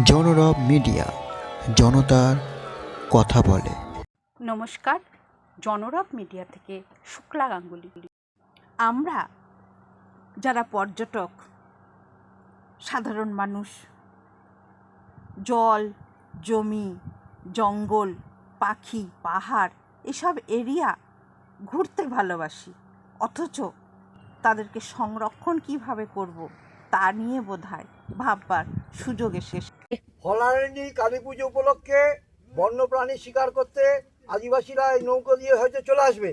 জনরব media, জনতার কথা বলে। নমস্কার, জনরব মিডিয়া থেকে শুক্লা গাঙ্গুলি। আমরা যারা পর্যটক, সাধারণ মানুষ, জল, জমি, জঙ্গল, পাখি, পাহাড়, এসব এরিয়া ঘুরতে ভালোবাসি। অথচ তাদেরকে সংরক্ষণ কীভাবে করব তা নিয়ে বোধহয় ভাববার সুযোগ এসেছে হলারেন্ডি কালী পুজো উপলক্ষে বন্যপ্রাণী শিকার করতে আদিবাসীরা এই নৌকো দিয়ে হয়তো চলে আসবে।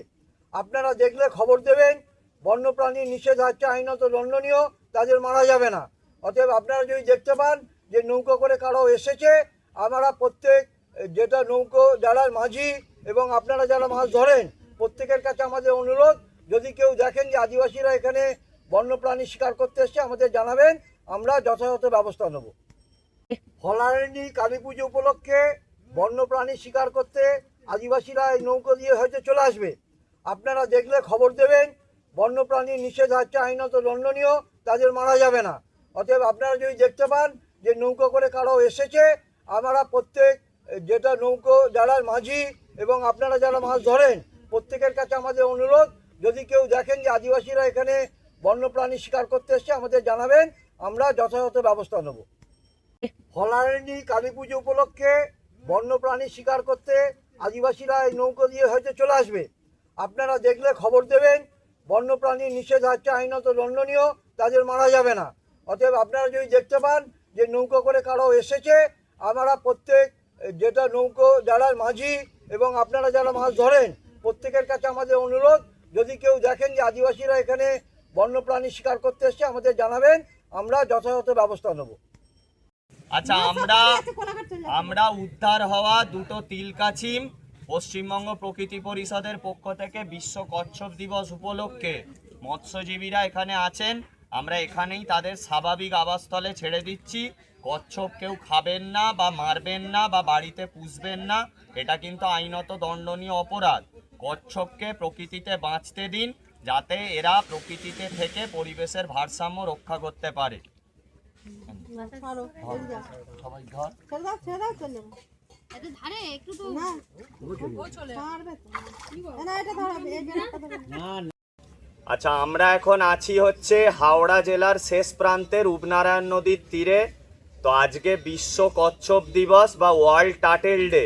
আপনারা দেখলে খবর দেবেন, বন্যপ্রাণী নিষেধাজ্ঞা আইনত দণ্ডনীয়, তাদের মারা যাবে না। অতএব আপনারা যদি দেখতে পান যে নৌকো করে কারও এসেছে, আমরা প্রত্যেক, যেটা নৌকো যারা মাঝি এবং আপনারা যারা মাছ ধরেন, প্রত্যেকের কাছে আমাদের অনুরোধ, যদি কেউ দেখেন যে আদিবাসীরা এখানে বন্যপ্রাণী শিকার করতে এসছে, আমাদের জানাবেন। আমরা যথাযথ ব্যবস্থা নেব। হলারেন্ডি কালী পুজো উপলক্ষে বন্যপ্রাণী শিকার করতে আদিবাসীরা এই নৌকো দিয়ে হয়তো চলে আসবে। আপনারা দেখলে খবর দেবেন, বন্যপ্রাণী নিষেধাজ্ঞা আইনত দণ্ডনীয়, তাদের মারা যাবে না। অতএব আপনারা যদি দেখতে পান যে নৌকো করে কারও এসেছে, আমরা প্রত্যেক, যেটা নৌকো, যারা মাঝি এবং আপনারা যারা মাছ ধরেন, প্রত্যেকের কাছে আমাদের অনুরোধ, যদি কেউ দেখেন যে আদিবাসীরা এখানে বন্যপ্রাণী শিকার করতে এসছে, আমাদের জানাবেন। আমরা যথাযথ ব্যবস্থা নেব। হলারেন্ডি কালী পুজো উপলক্ষে বন্যপ্রাণী শিকার করতে আদিবাসীরা এই নৌকো দিয়ে হয়তো চলে আসবে। আপনারা দেখলে খবর দেবেন, বন্যপ্রাণী নিষেধাজ্ঞা আইনত দণ্ডনীয়, তাদের মারা যাবে না। অতএব আপনারা যদি দেখতে পান যে নৌকো করে কারও এসেছে, আমরা প্রত্যেক, যেটা নৌকো, যারা মাঝি এবং আপনারা যারা মাছ ধরেন, প্রত্যেকের কাছে আমাদের অনুরোধ, যদি কেউ দেখেন যে আদিবাসীরা এখানে বন্যপ্রাণী শিকার করতে এসছে, আমাদের জানাবেন। আমরা যথাযথ ব্যবস্থা নেব। আচ্ছা আমরা আমরা উদ্ধার হওয়া দুটো তিলকাছিম পশ্চিমবঙ্গ প্রকৃতি পরিষদের পক্ষ থেকে বিশ্ব কচ্ছপ দিবস উপলক্ষে মৎস্যজীবীরা এখানে আছেন। আমরা এখানেই তাদের স্বাভাবিক আবাসস্থলে ছেড়ে দিচ্ছি। কচ্ছপ কেউ খাবেন না বা মারবেন না বা বাড়িতে পুষবেন না এটা কিন্তু আইনত দণ্ডনীয় অপরাধ। কচ্ছপকে প্রকৃতিতে বাঁচতে দিন যাতে এরা প্রকৃতিতে থেকে পরিবেশের ভারসাম্য রক্ষা করতে পারে। আচ্ছা আমরা এখন আছি হচ্ছে হাওড়া জেলার শেষ প্রান্তে রূপনারায়ণ নদীর তীরে। তো আজকে বিশ্ব কচ্ছপ দিবস বা ওয়ার্ল্ড টাটেল ডে।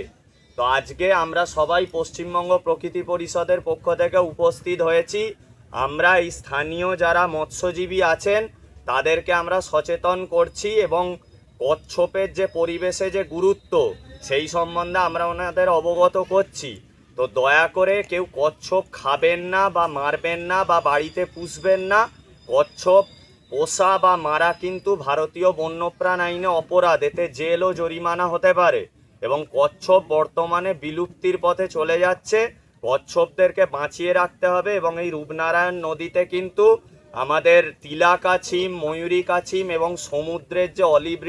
তো আজকে আমরা সবাই পশ্চিমবঙ্গ প্রকৃতি পরিষদের পক্ষ থেকে উপস্থিত হয়েছি। আমরা এই স্থানীয় যারা মৎস্যজীবী আছেন, তাদেরকে আমরা সচেতন করছি এবং কচ্ছপের যে পরিবেশে যে গুরুত্ব, সেই সম্বন্ধে আমরা ওনাদের অবগত করছি। তো দয়া করে কেউ কচ্ছপ খাবেন না বা মারবেন না বা বাড়িতে পুষবেন না। কচ্ছপ পোষা বা মারা কিন্তু ভারতীয় বন্যপ্রাণ আইনে অপরাধ, এতে জেল ও জরিমানা হতে পারে। এবং কচ্ছপ বর্তমানে বিলুপ্তির পথে চলে যাচ্ছে। কচ্ছপদেরকে বাঁচিয়ে রাখতে হবে এবং এই রূপনারায়ণ নদীতে কিন্তু আমাদের তিলা কাছিম ময়ূরী কাছিম এবং সমুদ্রের যে অলিভ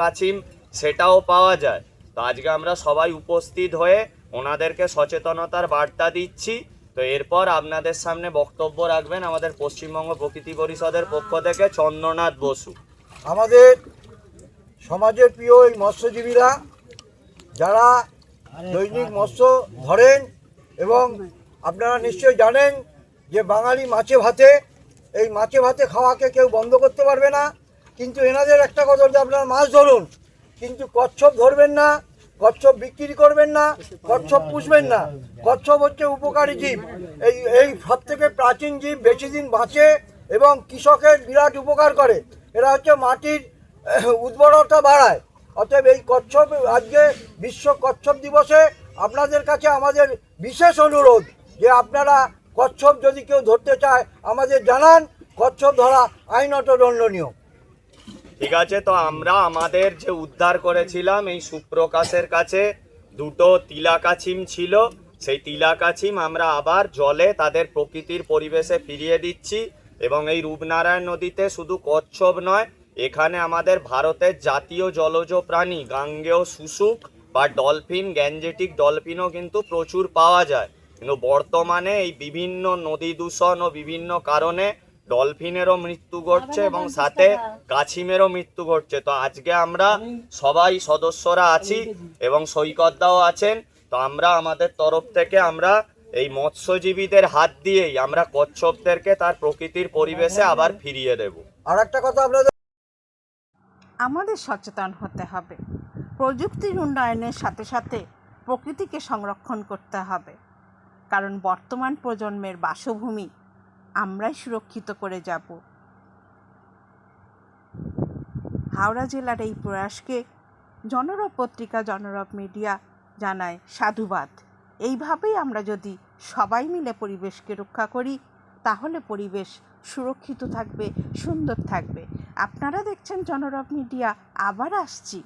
কাছিম সেটাও পাওয়া যায়। তো আজকে আমরা সবাই উপস্থিত হয়ে ওনাদেরকে সচেতনতার বার্তা দিচ্ছি। তো এরপর আপনাদের সামনে বক্তব্য রাখবেন আমাদের পশ্চিমবঙ্গ প্রকৃতি পরিষদের পক্ষ থেকে চন্দ্রনাথ বসু। আমাদের সমাজের প্রিয় এই মৎস্যজীবীরা যারা দৈনিক মৎস্য ধরেন এবং আপনারা নিশ্চয়ই জানেন যে বাঙালি মাছে ভাতে এই মাছে ভাতে খাওয়াকে কেউ বন্ধ করতে পারবে না। কিন্তু এনাদের একটা কথা হচ্ছে আপনারা মাছ ধরুন কিন্তু কচ্ছপ ধরবেন না কচ্ছপ বিক্রি করবেন না কচ্ছপ পুষবেন না। কচ্ছপ হচ্ছে উপকারী জীব। এই এই সব থেকে প্রাচীন জীব বেশি দিন বাঁচে এবং কৃষকের বিরাট উপকার করে। এরা হচ্ছে মাটির উর্বরতা বাড়ায়। অতএব এই কচ্ছপ, আজকে বিশ্ব কচ্ছপ দিবসে আপনাদের কাছে আমাদের বিশেষ অনুরোধ যে আপনারা কচ্ছপ যদি কেউ ধরতে চায়, আমাদের জানান, কচ্ছপ ধরা আইনত দণ্ডনীয়। ঠিক আছে, তো আমরা আমাদের যে উদ্ধার করেছিলাম এই সুপ্রকাশের কাছে, দুটো তিলাকাছিম ছিল। সেই তিলাকাছিম আমরা আবার জলে তাদের প্রকৃতির পরিবেশে ফিরিয়ে দিচ্ছি এবং এই রূপনারায়ণ নদীতে শুধু কচ্ছপ নয় এখানে আমাদের ভারতের জাতীয় জলজ প্রাণী গাঙ্গেয় শুশুক বা ডলফিন গ্যাঞ্জেটিক ডলফিনও কিন্তু প্রচুর পাওয়া যায়। কিন্তু বর্তমানে এই বিভিন্ন নদী দূষণ ও বিভিন্ন কারণে ডলফিনেরও মৃত্যু ঘটছে এবং সাথে কাছিমেরও মৃত্যু ঘটছে। তো আজকে আমরা সবাই সদস্যরা আছি এবং সৈকতদাও আছেন। তো আমরা আমাদের তরফ থেকে আমরা এই মৎস্যজীবীদের হাত দিয়েই আমরা কচ্ছপদেরকে তার প্রকৃতির পরিবেশে আবার ফিরিয়ে দেব। আর একটা কথা আপনাদের আমাদের সচেতন হতে হবে। প্রযুক্তির উন্নয়নের সাথে সাথে প্রকৃতিকে সংরক্ষণ করতে হবে। কারণ বর্তমান প্রজন্মের বাসভূমি আমরাই সুরক্ষিত করে যাব। হাওড়া জেলার এই প্রয়াসকে জনরব পত্রিকা, জনরব মিডিয়া জানায় সাধুবাদ। এইভাবেই আমরা যদি সবাই মিলে পরিবেশকে রক্ষা করি, তাহলে পরিবেশ সুরক্ষিত থাকবে সুন্দর থাকবে। আপনারা দেখছেন জনরব মিডিয়া আবার আসছি।